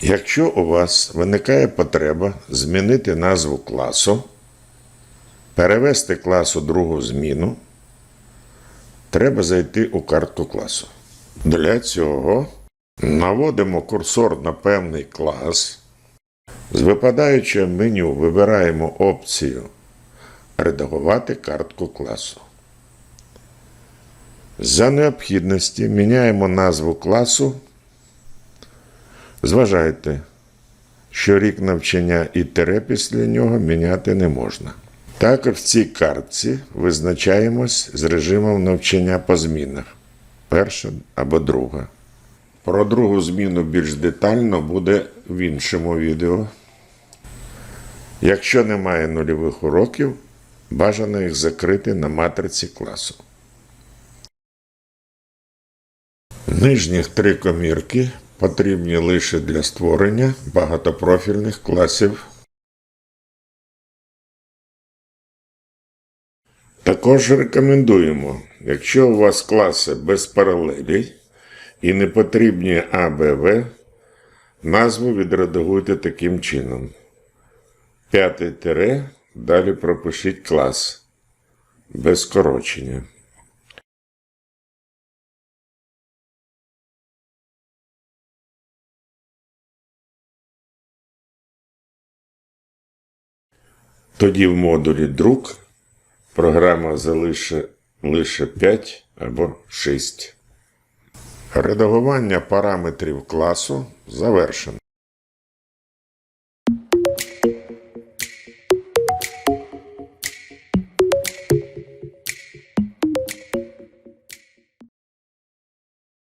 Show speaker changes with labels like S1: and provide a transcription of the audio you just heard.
S1: Якщо у вас виникає потреба змінити назву класу, перевести клас у другу зміну, треба зайти у картку класу. Для цього наводимо курсор на певний клас. З випадаючого меню вибираємо опцію Редагувати картку класу. За необхідності міняємо назву класу. Зважайте, що рік навчання і тире після нього міняти не можна. Також в цій картці визначаємось з режимом навчання по змінах перша або друга. Про другу зміну більш детально буде в іншому відео. Якщо немає нульових уроків, бажано їх закрити на матриці класу. Нижніх три комірки потрібні лише для створення багатопрофільних класів. Також рекомендуємо, якщо у вас класи без паралелей і не потрібні АБВ, назву відредагуйте таким чином. П'яте тире, далі пропишіть клас без скорочення. Тоді в модулі друк програма залише лише 5 або 6. Редагування параметрів класу завершено.